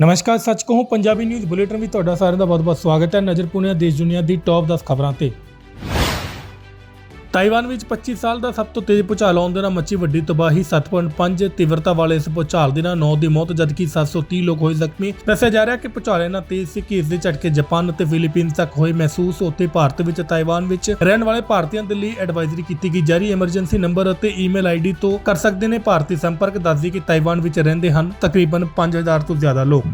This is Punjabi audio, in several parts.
ਨਮਸਕਾਰ, ਸੱਚ ਕਹੂੰ, ਪੰਜਾਬੀ ਨਿਊਜ਼ ਬੁਲੇਟਿਨ ਵਿੱਚ ਤੁਹਾਡਾ ਸਾਰਿਆਂ ਦਾ ਬਹੁਤ-ਬਹੁਤ ਸਵਾਗਤ ਹੈ। ਨਜ਼ਰ ਪੁਣਿਆ ਦੇਸ਼ ਦੁਨੀਆ ਦੀ ਟੌਪ 10 ਖਬਰਾਂ ਤੇ। ਤਾਈਵਾਨ ਵਿੱਚ 25 ਸਾਲ ਦਾ ਸਭ ਤੋਂ ਤੇਜ਼ ਭੂਚਾਲ ਆਉਣ ਦੇ ਨਾਲ ਮੱਚੀ ਵੱਡੀ ਤਬਾਹੀ 7.5 ਤੀਵਰਤਾ ਵਾਲੇ ਇਸ ਭੂਚਾਲ ਦੇ ਨਾਲ 9 ਦੀ ਮੌਤ, ਜਦਕਿ 730 ਲੋਕ ਹੋਏ ਜ਼ਖਮੀ। ਦੱਸਿਆ ਜਾ ਰਿਹਾ ਕਿ ਭੂਚਾਲ ਇੰਨਾ ਤੇਜ਼ ਸੀ ਕਿ ਇਸ ਦੇ ਝਟਕੇ ਜਾਪਾਨ ਅਤੇ ਫਿਲੀਪੀਨਸ ਤੱਕ ਹੋਏ ਮਹਿਸੂਸ। ਉੱਥੇ ਭਾਰਤ ਵਿੱਚ ਤਾਈਵਾਨ ਵਿੱਚ ਰਹਿਣ ਵਾਲੇ ਭਾਰਤੀਆਂ ਦੇ ਲਈ ਐਡਵਾਈਜ਼ਰੀ ਕੀਤੀ ਗਈ। ਜਾਰੀ ਐਮਰਜੈਂਸੀ ਨੰਬਰ ਅਤੇ ਈਮੇਲ ਆਈਡੀ ਤੋਂ ਕਰ ਸਕਦੇ ਨੇ ਭਾਰਤੀ ਸੰਪਰਕ। ਦੱਸਦੀ ਕਿ ਤਾਈਵਾਨ ਵਿੱਚ ਰਹਿੰਦੇ ਹਨ ਤਕਰੀਬਨ 5000 ਤੋਂ ਜ਼ਿਆਦਾ ਲੋਕ।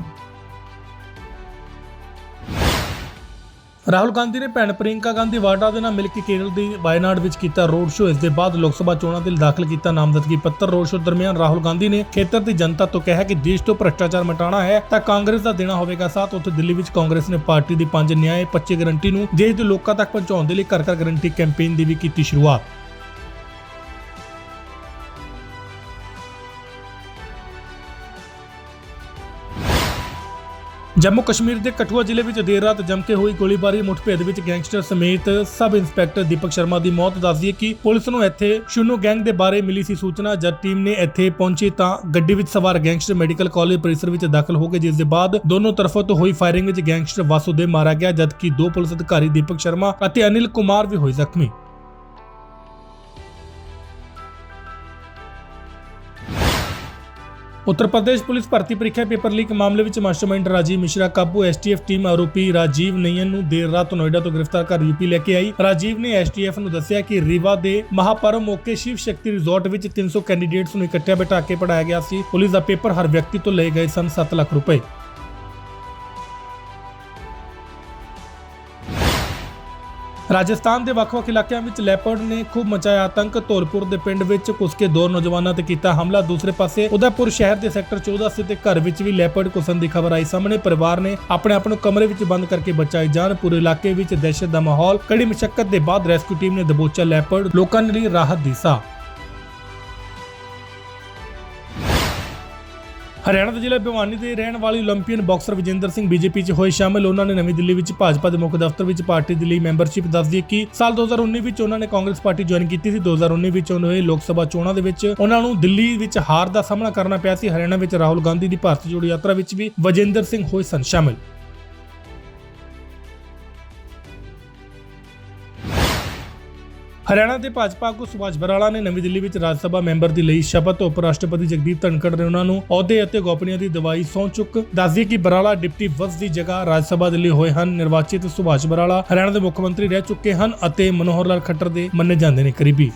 ਰਾਹੁਲ ਗਾਂਧੀ ਨੇ ਭੈਣ ਪ੍ਰਿਯੰਕਾ ਗਾਂਧੀ ਵਾਡਰਾ ਦੇ ਨਾਲ ਮਿਲ ਕੇ ਕੇਰਲ ਦੀ ਵਾਇਨਾਡ ਵਿੱਚ ਕੀਤਾ ਰੋਡ ਸ਼ੋਅ। ਇਸ ਦੇ ਬਾਅਦ ਲੋਕ ਸਭਾ ਚੋਣਾਂ ਦੇ ਲਈ ਦਾਖਲ ਕੀਤਾ ਨਾਮਜ਼ਦਗੀ ਪੱਤਰ। ਰੋਡ ਸ਼ੋਅ ਦਰਮਿਆਨ ਰਾਹੁਲ ਗਾਂਧੀ ਨੇ ਖੇਤਰ ਦੀ ਜਨਤਾ ਤੋਂ ਕਿਹਾ ਕਿ ਦੇਸ਼ ਤੋਂ ਭ੍ਰਿਸ਼ਟਾਚਾਰ ਮਿਟਾਉਣਾ ਹੈ ਤਾਂ ਕਾਂਗਰਸ ਦਾ ਦੇਣਾ ਹੋਵੇਗਾ ਸਾਥ। ਉੱਥੇ ਦਿੱਲੀ ਵਿੱਚ ਕਾਂਗਰਸ ਨੇ ਪਾਰਟੀ ਦੀ ਪੰਜ ਨਿਆਂ 25 ਗਰੰਟੀ ਨੂੰ ਦੇਸ਼ ਦੇ ਲੋਕਾਂ ਤੱਕ ਪਹੁੰਚਾਉਣ ਦੇ ਲਈ ਘਰ ਘਰ ਗਰੰਟੀ ਕੈਂਪੇਨ ਦੀ ਵੀ ਕੀਤੀ ਸ਼ੁਰੂਆਤ। ਜੰਮੂ ਕਸ਼ਮੀਰ ਦੇ ਕਠੂਆ ਜ਼ਿਲ੍ਹੇ ਵਿੱਚ ਦੇਰ ਰਾਤ ਜੰਮ ਕੇ ਹੋਈ ਗੋਲੀਬਾਰੀ, ਮੁੱਠਭੇੜ ਵਿੱਚ ਗੈਂਗਸਟਰ ਸਮੇਤ ਸਬ ਇੰਸਪੈਕਟਰ ਦੀਪਕ ਸ਼ਰਮਾ ਦੀ ਮੌਤ। ਦੱਸਦੀ ਹੈ ਕਿ ਪੁਲਿਸ ਨੂੰ ਇੱਥੇ ਸ਼ੁਨੂ ਗੈਂਗ ਦੇ ਬਾਰੇ ਮਿਲੀ ਸੀ ਸੂਚਨਾ। ਜਦ ਟੀਮ ਨੇ ਇੱਥੇ ਪਹੁੰਚੀ ਤਾਂ ਗੱਡੀ ਵਿੱਚ ਸਵਾਰ ਗੈਂਗਸਟਰ ਮੈਡੀਕਲ ਕਾਲਜ ਪਰਿਸਰ ਵਿੱਚ ਦਾਖਲ ਹੋ ਗਏ, ਜਿਸ ਦੇ ਬਾਅਦ ਦੋਨੋਂ ਤਰਫੋਂ ਤੋਂ ਹੋਈ ਫਾਇਰਿੰਗ ਵਿੱਚ ਗੈਂਗਸਟਰ ਵਾਸੁਦੇਵ ਮਾਰਿਆ ਗਿਆ, ਜਦਕਿ ਦੋ ਪੁਲਿਸ ਅਧਿਕਾਰੀ ਦੀਪਕ ਸ਼ਰਮਾ ਅਤੇ ਅਨਿਲ ਕੁਮਾਰ ਵੀ ਹੋਏ ਜ਼ਖਮੀ। ਉੱਤਰ ਪ੍ਰਦੇਸ਼ ਪੁਲਿਸ ਭਰਤੀ ਪ੍ਰੀਖਿਆ ਪੇਪਰ ਲੀਕ ਮਾਮਲੇ ਵਿੱਚ ਮਾਸਟਰਮਾਈਂਡ ਰਾਜੀਵ ਮਿਸ਼ਰਾ ਕਾਬੂ ਐਸਟੀਐਫ ਟੀਮ ਆਰੋਪੀ ਰਾਜੀਵ ਨਯਨ ਨੂੰ ਦੇਰ ਰਾਤ ਨੋਇਡਾ ਤੋਂ ਗ੍ਰਿਫਤਾਰ ਕਰ ਯੂਪੀ ਲੈ ਕੇ ਆਈ। ਰਾਜੀਵ ਨੇ ਐਸਟੀਐਫ ਨੂੰ ਦੱਸਿਆ ਕਿ ਰੀਵਾ ਦੇ ਮਹਾਪਰਮ ਮੌਕੇ ਸ਼ਿਵ ਸ਼ਕਤੀ ਰਿਜ਼ੋਰਟ ਵਿੱਚ 300 ਕੈਂਡੀਡੇਟਸ ਨੂੰ ਇਕੱਠਿਆ ਬਿਠਾ ਕੇ ਪੜਾਇਆ ਗਿਆ ਸੀ। ਪੁਲਿਸ ਦਾ ਪੇਪਰ ਹਰ ਵਿਅਕਤੀ ਤੋਂ ਲਏ ਗਏ ਸਨ 7 ਲੱਖ ਰੁਪਏ। ਰਾਜਸਥਾਨ ਦੇ ਵੱਖ-ਵੱਖ ਇਲਾਕਿਆਂ ਵਿੱਚ ਲੈਪਰਡ ਨੇ ਖੂਬ ਮਚਾਇਆ ਆਤੰਕ। ਧੌਲਪੁਰ ਦੇ ਪਿੰਡ ਵਿੱਚ ਘੁਸਕੇ ਦੋ ਨੌਜਵਾਨਾਂ ਤੇ ਕੀਤਾ ਹਮਲਾ। ਦੂਸਰੇ ਪਾਸੇ ਉਦੈਪੁਰ ਸ਼ਹਿਰ ਦੇ ਸੈਕਟਰ 14 ਸਥਿਤ ਇੱਕ ਘਰ ਵਿੱਚ ਵੀ ਲੈਪਰਡ ਘੁਸਣ ਦੀ ਖਬਰ ਆਈ। ਸਾਹਮਣੇ ਪਰਿਵਾਰ ਨੇ ਆਪਣੇ ਆਪ ਨੂੰ ਕਮਰੇ ਵਿੱਚ ਬੰਦ ਕਰਕੇ ਬਚਾਈ ਜਾਨ ਪੂਰੇ ਇਲਾਕੇ ਵਿੱਚ ਦਹਿਸ਼ਤ ਦਾ ਮਾਹੌਲ। ਕੜੀ ਮੁਸ਼ਕਲ ਦੇ ਬਾਅਦ ਰੈਸਕਿਊ ਟੀਮ ਨੇ ਦਬੋਚਾ ਲੈਪਰਡ। ਲੋਕਾਂ ਲਈ ਰਾਹਤ ਦੀ ਸਾਹ। ਹਰਿਆਣਾ ਦੇ ਜ਼ਿਲ੍ਹੇ ਭਿਵਾਨੀ ਦੇ ਰਹਿਣ ਵਾਲੇ 올림픽ਨ ਬਾਕਸਰ ਵਿਜੇਂਦਰ ਸਿੰਘ ਬੀਜੇਪੀ 'ਚ ਹੋਏ ਸ਼ਾਮਿਲ, ਉਹਨਾਂ ਨੇ ਨਵੀਂ ਦਿੱਲੀ ਵਿੱਚ ਭਾਜਪਾ ਦੇ ਮੁੱਖ ਦਫ਼ਤਰ ਵਿੱਚ ਪਾਰਟੀ ਦੇ ਲਈ ਮੈਂਬਰਸ਼ਿਪ ਦੱਸਦੀ ਹੈ ਕਿ ਸਾਲ 2019 ਵਿੱਚ ਉਹਨਾਂ ਨੇ ਕਾਂਗਰਸ ਪਾਰਟੀ ਜੁਆਇਨ ਕੀਤੀ ਸੀ। 2019 ਵਿੱਚ ਉਹਨਾਂ ਨੇ ਲੋਕ ਸਭਾ ਚੋਣਾਂ ਦੇ ਵਿੱਚ ਉਹਨਾਂ ਨੂੰ ਦਿੱਲੀ ਵਿੱਚ ਹਾਰ ਦਾ ਸਾਹਮਣਾ ਕਰਨਾ ਪਿਆ ਸੀ। ਹਰਿਆਣਾ ਵਿੱਚ ਰਾਹੁਲ ਗਾਂਧੀ ਦੀ ਭਾਰਤ ਜੋੜੋ ਯਾਤਰਾ ਵਿੱਚ ਵੀ ਵਿਜੇਂਦਰ ਸਿੰਘ ਹੋਏ ਸਨ ਸ਼ਾਮਿਲ। ਹਰਿਆਣਾ ਦੇ ਭਾਜਪਾ ਆਗੂ ਸੁਭਾਸ਼ ਬਰਾਲਾ ਨੇ ਨਵੀਂ ਦਿੱਲੀ ਵਿੱਚ ਰਾਜ ਸਭਾ ਮੈਂਬਰ ਦੀ ਲਈ ਸ਼ਪਥ, ਉਪ ਰਾਸ਼ਟਰਪਤੀ ਜਗਦੀਪ ਧਨਖੜ ਨੇ ਉਹਨਾਂ ਨੂੰ ਅਹੁਦੇ ਅਤੇ ਗੋਪਨੀਯਤਾ ਦੀ ਦਵਾਈ ਸਹੁੰ ਚੁੱਕ ਦੱਸਦੀ ਕਿ ਬਰਾਲਾ ਡਿਪਟੀ ਵਸ ਦੀ ਜਗ੍ਹਾ ਰਾਜ ਸਭਾ ਦੇ ਲਈ ਹੋਏ ਹਨ। ਨਿਰਵਾਚਿਤ ਸੁਭਾਸ਼ ਬਰਾਲਾ ਹਰਿਆਣਾ ਦੇ ਮੁੱਖ ਮੰਤਰੀ ਰਹਿ ਚੁੱਕੇ ਹਨ ਅਤੇ ਮਨੋਹਰ ਲਾਲ ਖੱਟਰ ਦੇ ਮੰਨੇ ਜਾਂਦੇ ਨੇ ਕਰੀਬੀ।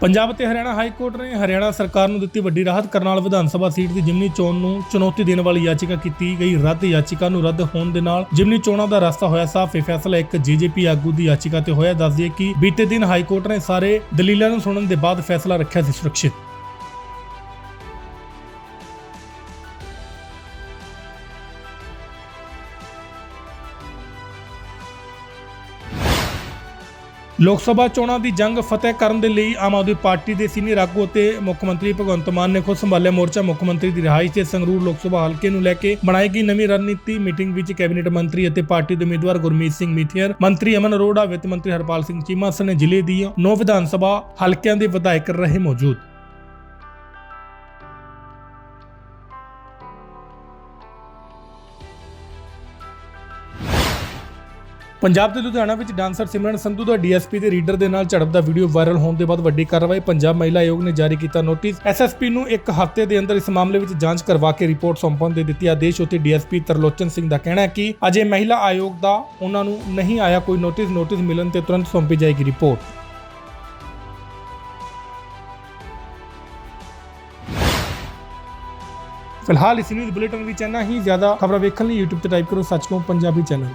ਪੰਜਾਬ ਅਤੇ ਹਰਿਆਣਾ ਹਾਈ ਕੋਰਟ ਨੇ ਹਰਿਆਣਾ ਸਰਕਾਰ ਨੂੰ ਦਿੱਤੀ ਵੱਡੀ ਰਾਹਤ ਕਰਨ ਨਾਲ ਵਿਧਾਨ ਸਭਾ ਸੀਟ ਦੀ ਜਿਮਨੀ ਚੋਣ ਨੂੰ ਚੁਣੌਤੀ ਦੇਣ ਵਾਲੀ ਯਾਚਿਕਾ ਕੀਤੀ ਗਈ। ਰੱਦ ਯਾਚਿਕਾ ਨੂੰ ਰੱਦ ਹੋਣ ਦੇ ਨਾਲ ਜਿਮਨੀ ਚੋਣਾਂ ਦਾ ਰਸਤਾ ਹੋਇਆ ਸਾਫ਼। ਇਹ ਫੈਸਲਾ ਇੱਕ ਜੀਜੇਪੀ ਆਗੂ ਦੀ ਯਾਚਿਕਾ ਤੇ ਹੋਇਆ। ਦੱਸਦੀ ਹੈ ਕਿ ਬੀਤੇ ਦਿਨ ਹਾਈ ਕੋਰਟ ਨੇ ਸਾਰੇ ਦਲੀਲਾਂ ਨੂੰ ਸੁਣਨ ਦੇ ਬਾਅਦ ਫੈਸਲਾ ਰੱਖਿਆ ਸੀ ਸੁਰੱਖਿਅਤ। ਲੋਕ ਸਭਾ ਚੋਣਾਂ ਦੀ ਜੰਗ ਫਤਿਹ ਕਰਨ ਦੇ ਲਈ ਆਮ ਆਦਮੀ ਪਾਰਟੀ ਦੇ ਸੀਨੀਅਰ ਆਗੂ ਅਤੇ ਮੁੱਖ ਮੰਤਰੀ ਭਗਵੰਤ ਮਾਨ ਨੇ ਖੁਦ ਸੰਭਾਲਿਆ ਮੋਰਚਾ ਮੁੱਖ ਮੰਤਰੀ ਦੀ ਰਿਹਾਇਸ਼ ਤੇ ਸੰਗਰੂਰ ਲੋਕ ਸਭਾ ਹਲਕੇ ਨੂੰ ਲੈ ਕੇ ਬਣਾਈ ਗਈ ਨਵੀਂ ਰਣਨੀਤੀ ਮੀਟਿੰਗ ਵਿੱਚ ਕੈਬਨਿਟ ਮੰਤਰੀ ਅਤੇ ਪਾਰਟੀ ਦੇ ਉਮੀਦਵਾਰ ਗੁਰਮੀਤ ਸਿੰਘ ਮਿੱਥੀਰ ਮੰਤਰੀ ਅਮਨ ਅਰੋੜਾ, ਵਿੱਤ ਮੰਤਰੀ ਹਰਪਾਲ ਸਿੰਘ ਚੀਮਾ ਸਣੇ ਜ਼ਿਲ੍ਹੇ ਦੀਆਂ ਨੌ ਵਿਧਾਨ ਸਭਾ ਹਲਕਿਆਂ ਦੇ ਵਿਧਾਇਕ ਰਹੇ ਮੌਜੂਦ। ਪੰਜਾਬ ਦੇ ਲੁਧਿਆਣਾ ਵਿੱਚ ਡਾਂਸਰ ਸਿਮਰਨ ਸੰਧੂ ਦਾ ਡੀਐਸਪੀ ਦੇ ਰੀਡਰ ਦੇ ਨਾਲ ਝੜਪ ਦਾ ਵੀਡੀਓ ਵਾਇਰਲ ਹੋਣ ਦੇ ਬਾਅਦ ਵੱਡੀ ਕਾਰਵਾਈ ਪੰਜਾਬ ਮਹਿਲਾ ਆਯੋਗ ਨੇ ਜਾਰੀ ਕੀਤਾ ਨੋਟਿਸ। ਐਸਐਸਪੀ ਨੂੰ ਇੱਕ ਹਫ਼ਤੇ ਦੇ ਅੰਦਰ ਇਸ ਮਾਮਲੇ ਵਿੱਚ ਜਾਂਚ ਕਰਵਾ ਕੇ ਰਿਪੋਰਟ ਸੌਂਪਣ ਦੇ ਦਿੱਤੀ ਆਦੇਸ਼। ਉਤੇ ਡੀਐਸਪੀ ਤਰਲੋਚਨ ਸਿੰਘ ਦਾ ਕਹਿਣਾ ਹੈ ਕਿ ਅਜੇ ਮਹਿਲਾ ਆਯੋਗ ਦਾ ਉਹਨਾਂ ਨੂੰ ਨਹੀਂ ਆਇਆ ਕੋਈ ਨੋਟਿਸ। ਨੋਟਿਸ ਮਿਲਣ ਤੇ ਤੁਰੰਤ ਸੌਂਪੀ ਜਾਏਗੀ ਰਿਪੋਰਟ। ਫਿਲਹਾਲ ਇਸ ਨਿਊਜ਼ ਬੁਲੇਟਿਨ ਵਿੱਚ ਇੰਨਾ ਹੀ। ਜ਼ਿਆਦਾ ਖਬਰਾਂ ਵੇਖਣ ਲਈ YouTube ਤੇ ਟਾਈਪ ਕਰੋ ਸੱਚ ਪੰਜਾਬੀ ਚੈਨਲ।